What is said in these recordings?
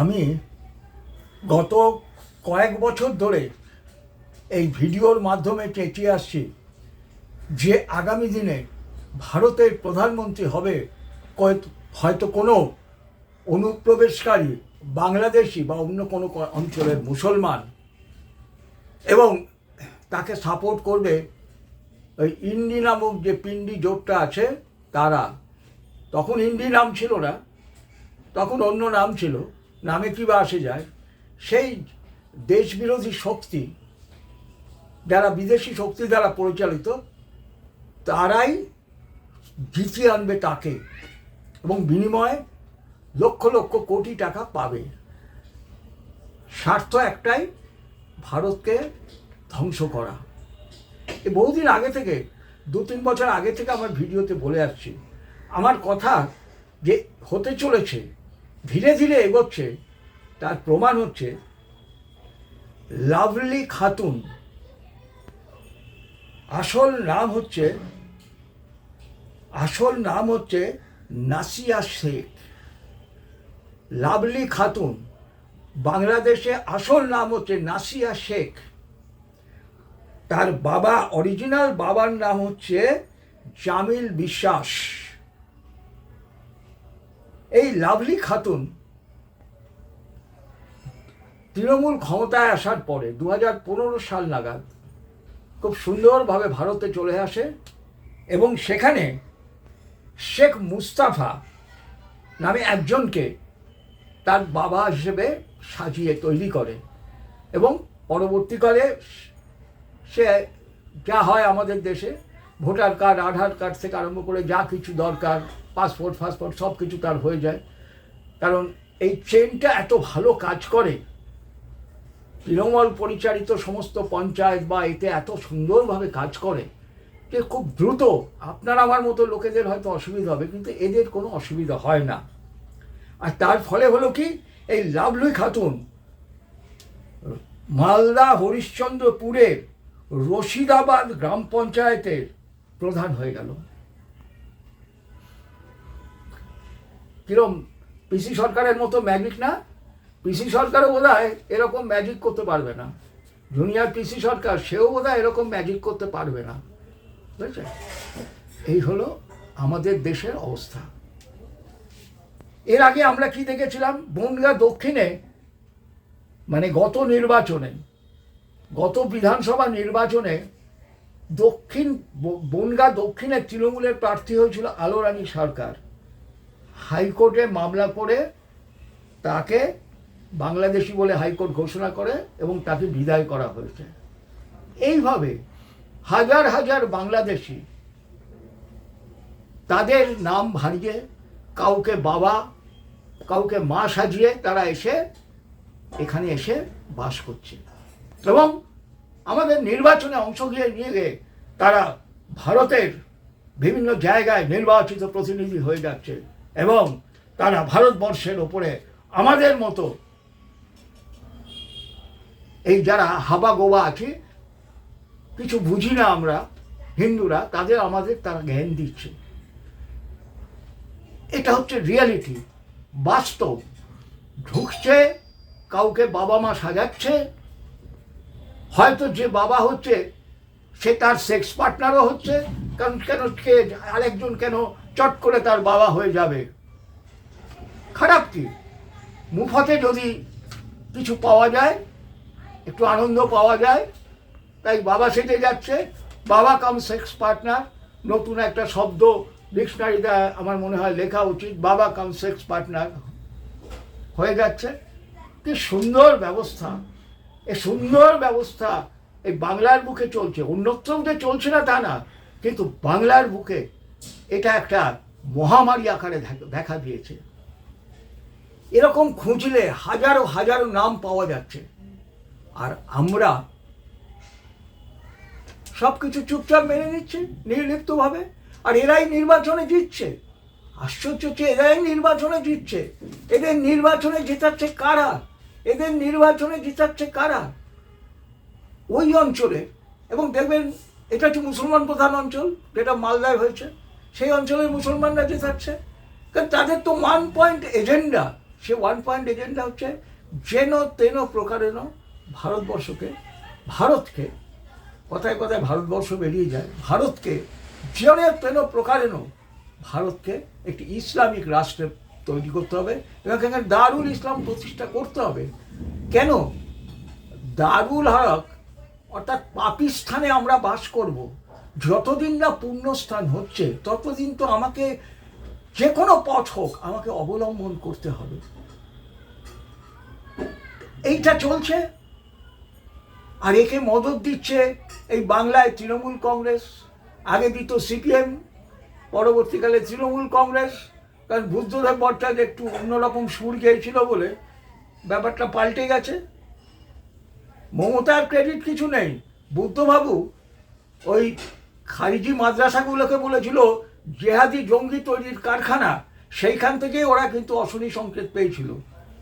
আমি গত কয়েক বছর ধরে এই ভিডিওর মাধ্যমে চেঁচিয়ে আসছি যে আগামী দিনে ভারতের প্রধানমন্ত্রী হবে হয়তো কোনো অনুপ্রবেশকারী, বাংলাদেশি বা অন্য কোনো অঞ্চলের মুসলমান এবং তাকে সাপোর্ট করবে ওই ইন্ডি নামক যে পিন্ডি জোটটা আছে তারা। তখন ইন্ডি নাম ছিল না, তখন অন্য নাম ছিল। নামে কী বা আসে যায়, সেই দেশবিরোধী শক্তি যারা বিদেশি শক্তি দ্বারা পরিচালিত, তারাই জিতিয়ে আনবে তাকে এবং বিনিময়ে লক্ষ লক্ষ কোটি টাকা পাবে। স্বার্থ একটাই ভারতকে ধ্বংস করা। এ বহুদিন আগে থেকে, দু তিন বছর আগে থেকে আমার ভিডিওতে বলে আসছি। আমার কথা যে হতে চলেছে ধীরে ধীরে এগোচ্ছে, তার প্রমাণ হচ্ছে লাভলি খাতুন। আসল নাম হচ্ছে, আসল নাম হচ্ছে নাসিয়া শেখ। লাভলি খাতুন, বাংলাদেশে আসল নাম হচ্ছে নাসিয়া শেখ। তার বাবা অরিজিনাল বাবার নাম হচ্ছে জামিল বিশ্বাস। এই লাভলি খাতুন তৃণমূল ক্ষমতায় আসার পরে দু হাজার পনেরো সাল নাগাদ খুব সুন্দরভাবে ভারতে চলে আসে এবং সেখানে শেখ মুস্তাফা নামে একজনকে তার বাবা হিসেবে সাজিয়ে তৈরি করে এবং পরবর্তীকালে সে যা হয় আমাদের দেশে, ভোটার কার্ড, আধার কার্ড থেকে আরম্ভ করে যা কিছু দরকার পাসপোর্ট, ফাসপোর্ট সব কিছু তার হয়ে যায়। কারণ এই চেনটা এত ভালো কাজ করে, তৃণমূল পরিচালিত সমস্ত পঞ্চায়েত বা এতে এত সুন্দরভাবে কাজ করে যে খুব দ্রুত আপনার আমার মতো লোকেদের হয়তো অসুবিধা হবে, কিন্তু এদের কোনো অসুবিধা হয় না। আর তার ফলে হলো কি, এই লাভলুই খাতুন, মালদা হরিশ্চন্দ্রপুরের রশিদাবাদ গ্রাম পঞ্চায়েতের প্রধান হয়ে গেল। কিরম পিসি সরকারের মতো ম্যাজিক না? পিসি সরকারও বোধ এরকম ম্যাজিক করতে পারবে না। জুনিয়র পিসি সরকার, সেও বোধ এরকম ম্যাজিক করতে পারবে না। বুঝেছে? এই হলো আমাদের দেশের অবস্থা। এর আগে আমরা কি দেখেছিলাম? বনগা দক্ষিণে মানে গত নির্বাচনে, গত বিধানসভা নির্বাচনে দক্ষিণ, বনগা দক্ষিণের তৃণমূলের প্রার্থী হয়েছিল আলোরানী সরকার। হাইকোর্টে মামলা করে তাকে বাংলাদেশি বলে হাইকোর্ট ঘোষণা করে এবং তাকে বিদায় করা হয়েছে। এইভাবে হাজার হাজার বাংলাদেশি তাদের নাম হারিয়ে কাউকে বাবা, কাউকে মা সাজিয়ে তারা এসে এখানে এসে বাস করছে। এবং আমাদের নির্বাচনে অংশ নিয়ে নিয়ে গিয়ে তারা ভারতের বিভিন্ন জায়গায় নির্বাচিত প্রতিনিধি হয়ে যাচ্ছে। এবং তারা ভারতবর্ষের ওপরে আমাদের মতো এই যারা হাবা গোবা আছে, কিছু বুঝি না আমরা, হিন্দুরা, তাদের আমাদের তারা জ্ঞান দিচ্ছে। এটা হচ্ছে রিয়ালিটি বাস্তব। ঢুকছে, কাউকে বাবা মা সাজাচ্ছে। হয়তো যে বাবা হচ্ছে, সে তার সেক্স পার্টনারও হচ্ছে, কারণ কেন আরেকজন কেন চট করে তার বাবা হয়ে যাবে। খারাপ কি? মুফাতে যদি কিছু পাওয়া যায়, একটু আনন্দ পাওয়া যায়, তাই বাবা সেটে যাচ্ছে। বাবা কাম সেক্স পার্টনার। নতুন একটা শব্দ ডিকশনারিতে আমার মনে হয় লেখা উচিত, বাবা কাম সেক্স পার্টনার হয়ে যাচ্ছে। কি সুন্দর ব্যবস্থা। এই সুন্দর ব্যবস্থা এই বাংলার বুকে চলছে। অন্যত্র চলছে না তা না, কিন্তু বাংলার বুকে এটা একটা মহামারী আকারে দেখা- দিয়েছে। এরকম খুঁজলে হাজারো হাজারো নাম পাওয়া যাচ্ছে। আর আমরা সব কিছু চুপচাপ মেনে নিচ্ছি, নির্লিপ্তভাবে। আর এরাই নির্বাচনে জিতছে। আশ্চর্য হচ্ছে, এরাই নির্বাচনে জিতছে। এদের নির্বাচনে জেতাচ্ছে কারা? এদের নির্বাচনে জেতাচ্ছে কারা? ওই অঞ্চলে, এবং দেখবেন, এটা হচ্ছে মুসলমান প্রধান অঞ্চল, যেটা মালদায় হয়েছে। সেই অঞ্চলের মুসলমানরা জেতাচ্ছে কারণ তাদের তো ওয়ান পয়েন্ট এজেন্ডা সে ওয়ান পয়েন্ট এজেন্ডা হচ্ছে যেন তেন প্রকারেণ ভারতবর্ষকে, ভারতকে, কথায় কথায় ভারতবর্ষ বেরিয়ে যায়, ভারতকে যেন তেন প্রকারেণ ভারতকে একটি ইসলামিক রাষ্ট্রে তৈরি করতে হবে এবং এখানে দারুল ইসলাম প্রতিষ্ঠা করতে হবে। কেন? দারুল হক অর্থাৎ পাকিস্তানে আমরা বাস করব। যতদিন না পুণ্যস্থান হচ্ছে, ততদিন তো আমাকে যে কোনো পথ হোক আমাকে অবলম্বন করতে হবে। এইটা চলছে। আর একে মদত দিচ্ছে এই বাংলায় তৃণমূল কংগ্রেস, আগে দিত সিপিএম, পরবর্তীকালে তৃণমূল কংগ্রেস, কারণ বুদ্ধদেব ভট্টাচার্য একটু অন্যরকম সুর গিয়েছিল বলে ব্যাপারটা পাল্টে গেছে। মমতার ক্রেডিট কিছু নেই। বুদ্ধবাবু ওই খারিজি মাদ্রাসাগুলোকে বলেছিল, জেহাদি জঙ্গি তৈরির কারখানা, সেইখান থেকেই ওরা কিন্তু অশনি সংকেত পেয়েছিল।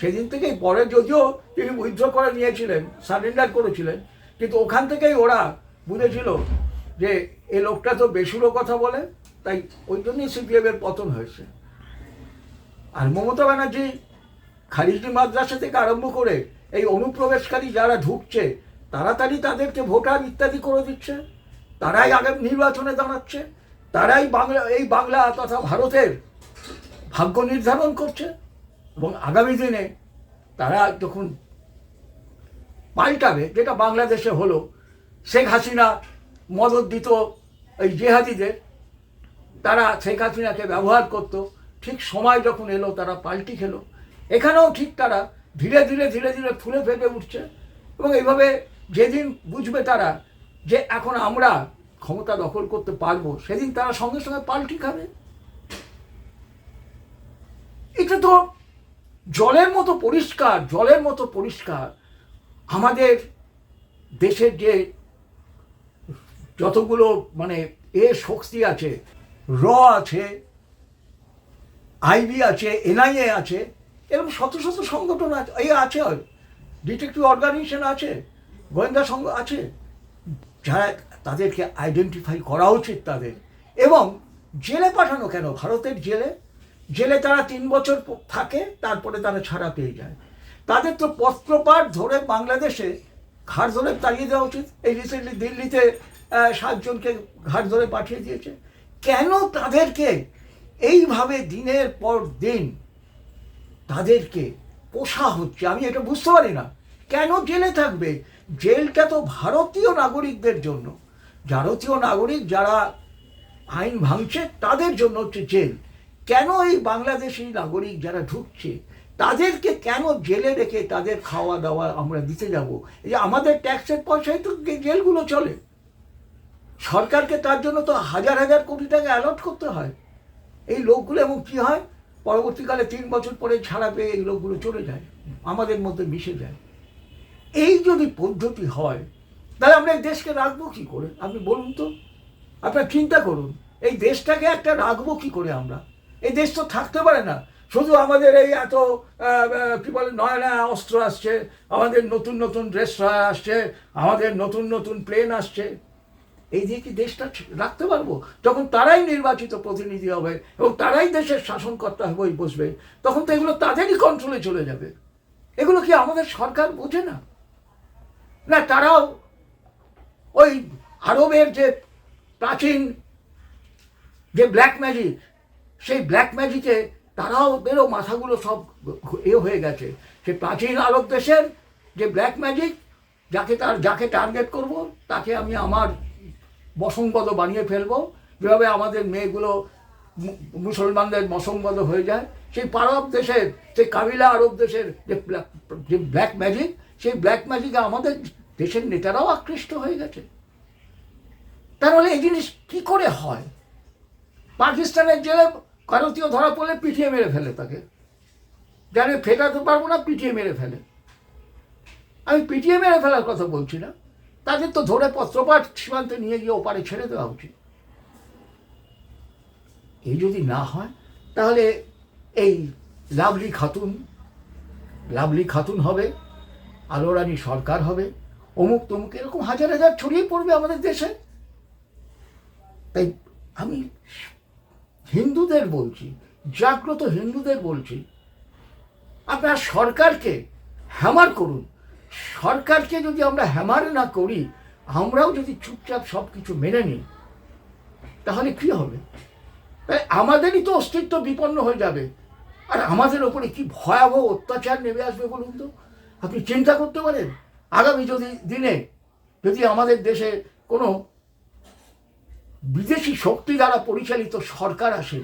সেদিন থেকেই, পরে যদিও তিনি উইথড্র করে নিয়েছিলেন সারেন্ডার করেছিলেন, কিন্তু ওখান থেকেই ওরা বুঝেছিল যে, এ লোকটা তো বেসুরো কথা বলে, তাই ওই জন্যই সিপিএমের পতন হয়েছে। আর মমতা ব্যানার্জি খারিজি মাদ্রাসা থেকে আরম্ভ করে এই অনুপ্রবেশকারী যারা ঢুকছে, তাড়াতাড়ি তাদেরকে ভোটার ইত্যাদি করে দিচ্ছে। তারাই আগামী নির্বাচনে দাঁড়াচ্ছে, তারাই বাংলা, এই বাংলা তথা ভারতের ভাগ্য নির্ধারণ করছে এবং আগামী দিনে তারা যখন পাল্টাবে, যেটা বাংলাদেশে হলো, শেখ হাসিনা মদত দিত এই জেহাদিদের, তারা শেখ হাসিনাকে ব্যবহার করত, ঠিক সময় যখন এলো, তারা পাল্টি খেলো। এখানেও ঠিক তারা ধীরে ধীরে ধীরে ধীরে ফুলে ফেপে উঠছে এবং এইভাবে যেদিন বুঝবে তারা যে এখন আমরা ক্ষমতা দখল করতে পারব, সেদিন তারা সঙ্গে সঙ্গে পাল্টি খাবে। এটা তো জলের মতো পরিষ্কার, জলের মতো পরিষ্কার। আমাদের দেশের যে যতগুলো মানে এ শক্তি আছে, র আছে আইবি আছে, এনআইএ আছে, এরকম শত শত সংগঠন আছে এই আছে। ডিটেকটিভ অর্গানাইজেশন আছে, গোয়েন্দা সংঘ আছে। যারা তাদেরকে আইডেন্টিফাই করা উচিত তাদের। এবং জেলে পাঠানো কেন? ভারতের জেলে? জেলে তারা তিন বছর থাকে, তারপরে তারা ছাড়া পেয়ে যায়। তাদের তো পত্রপাঠ ধরে বাংলাদেশে ঘাট ধরে তাড়িয়ে দেওয়া উচিত। এই রিসেন্টলি দিল্লিতে সাতজনকে ঘাট ধরে পাঠিয়ে দিয়েছে। কেন তাদেরকে এইভাবে দিনের পর দিন তাদেরকে পোষা হচ্ছে? আমি এটা বুঝতে পারি না। কেন জেলে থাকবে? জেলটা তো ভারতীয় নাগরিকদের জন্য। ভারতীয় নাগরিক যারা আইন ভাঙছে, তাদের জন্য হচ্ছে জেল। কেন এই বাংলাদেশি নাগরিক যারা ঢুকছে, তাদেরকে কেন জেলে রেখে তাদের খাওয়া দাওয়া আমরা দিতে যাব? এই আমাদের ট্যাক্সের পয়সায় তো জেলগুলো চলে। সরকারকে তার জন্য তো হাজার হাজার কোটি টাকা অ্যালট করতে হয়। এই লোকগুলো এবং কী হয়? পরবর্তীকালে তিন বছর পরে ছাড়া পেয়ে এই লোকগুলো চলে যায়। আমাদের মধ্যে মিশে যায়। এই যদি পদ্ধতি হয়, তাহলে আমরা এই দেশকে রাখব কী করে? আপনি বলুন তো। আপনার চিন্তা করুন, এই দেশটাকে একটা রাখব কী করে আমরা? এই দেশ তো থাকতে পারে না। শুধু আমাদের এই এত কি বলে নয়া নয়া অস্ত্র আসছে, আমাদের নতুন নতুন রেস্তোরাঁ আসছে, আমাদের নতুন নতুন প্লেন আসছে। এই দিয়ে কি দেশটা রাখতে পারব? যখন তারাই নির্বাচিত প্রতিনিধি হবে এবং তারাই দেশের শাসনকর্তা হয়ে বসবে, তখন তো এগুলো তাদেরই কন্ট্রোলে চলে যাবে। এগুলো কি আমাদের সরকার বোঝে না? না, তারাও ওই আরবের যে প্রাচীন যে ব্ল্যাক ম্যাজিক সেই ব্ল্যাক ম্যাজিকে তারাও বেরো, মাথাগুলো সব এ হয়ে গেছে। সে প্রাচীন আরব দেশের যে ব্ল্যাক ম্যাজিক যাকে তার, যাকে টার্গেট করব, তাকে আমি আমার বসংগত বানিয়ে ফেলব। যেভাবে আমাদের মেয়েগুলো মুসলমানদের বসংগত হয়ে যায়, সেই পারব দেশের, সেই কাবিলা আরব দেশের যে ব্ল্যাক ম্যাজিক সেই ব্ল্যাক ম্যাজিকে আমাদের দেশের নেতারাও আকৃষ্ট হয়ে গেছে। তাহলে এই জিনিস কি করে হয়? পাকিস্তানের জেলে ভারতীয় ধরা পড়লে পিটিয়ে মেরে ফেলে তাকে। জানে ফেটাতে পারব না, পিটিয়ে মেরে ফেলে। আমি পিটিয়ে মেরে ফেলার কথা বলছি না। তাদের তো ধরে পত্রপাঠ সীমান্তে নিয়ে গিয়ে ওপারে ছেড়ে দেওয়া উচিত। এই যদি না হয়, তাহলে এই লাভলি খাতুন লাভলি খাতুন হবে। আলোরানি সরকার হবে, অমুক তমুক, এরকম হাজার হাজার ছড়িয়ে পড়বে আমাদের দেশে। তাই আমি হিন্দুদের বলছি, জাগ্রত হিন্দুদের বলছি, আপনার সরকারকে হ্যামার করুন। সরকারকে যদি আমরা হ্যামার না করি, আমরাও যদি চুপচাপ সব কিছু মেনে নিই, তাহলে কি হবে? তাই আমাদেরই তো অস্তিত্ব বিপন্ন হয়ে যাবে। আর আমাদের ওপরে কি ভয়াবহ অত্যাচার নেমে আসবে বলুন তো? আপনি চিন্তা করতে পারেন? আগামী যদি দিনে যদি আমাদের দেশে কোনো বিদেশি শক্তি দ্বারা পরিচালিত সরকার আসে,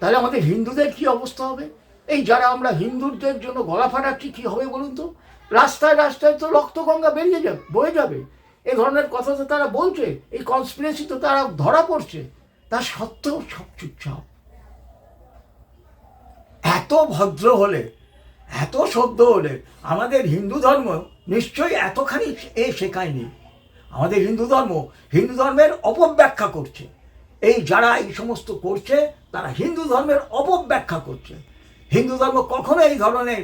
তাহলে আমাদের হিন্দুদের কি অবস্থা হবে? এই যারা আমরা হিন্দুদের জন্য গলা ফাটাচ্ছি, কি হবে বলুন তো? রাস্তায় রাস্তায় তো রক্তগঙ্গা বেরিয়ে যাবে, বয়ে যাবে। এ ধরনের কথা তো তারা বলছে, এই কনস্পিরেসি তো তারা ধরা পড়ছে। তা সত্ত্বেও সব চুপচাপ। এত ভদ্র হলে এত সভ্য হলে আমাদের হিন্দু ধর্ম নিশ্চয়ই এতখানি এ শেখায়নি। আমাদের হিন্দু ধর্ম হিন্দু ধর্মের অপব্যাখ্যা করছে। এই যারা এই সমস্ত করছে, তারা হিন্দু ধর্মের অপব্যাখ্যা করছে। হিন্দু ধর্ম কখনো এই ধরনের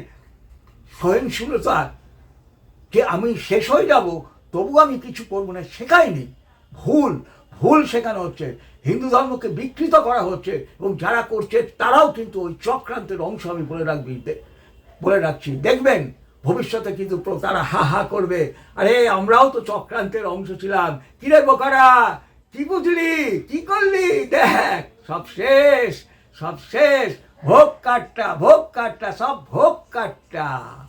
সহিংসুলতা যে আমি শেষ হয়ে যাব, তবু আমি কিছু করব না, শেখায়নি। ভুল ভুল শেখানো হচ্ছে। হিন্দু ধর্মকে বিকৃত করা হচ্ছে এবং যারা করছে, তারাও কিন্তু ওই চক্রান্তের অংশ আমি বলে রাখবি। বলে রাখছি। দেখবেন, ভবিষ্যতে কিন্তু তারা হা হা করবে। আরে, আমরাও তো চক্রান্তের অংশ ছিলাম। কিরে বোকারা? কি বুঝলি? কি করলি? দেখ, সব শেষ সব শেষ। ভোগ কাটটা ভোগ কাটটা, সব ভোগ কাটটা।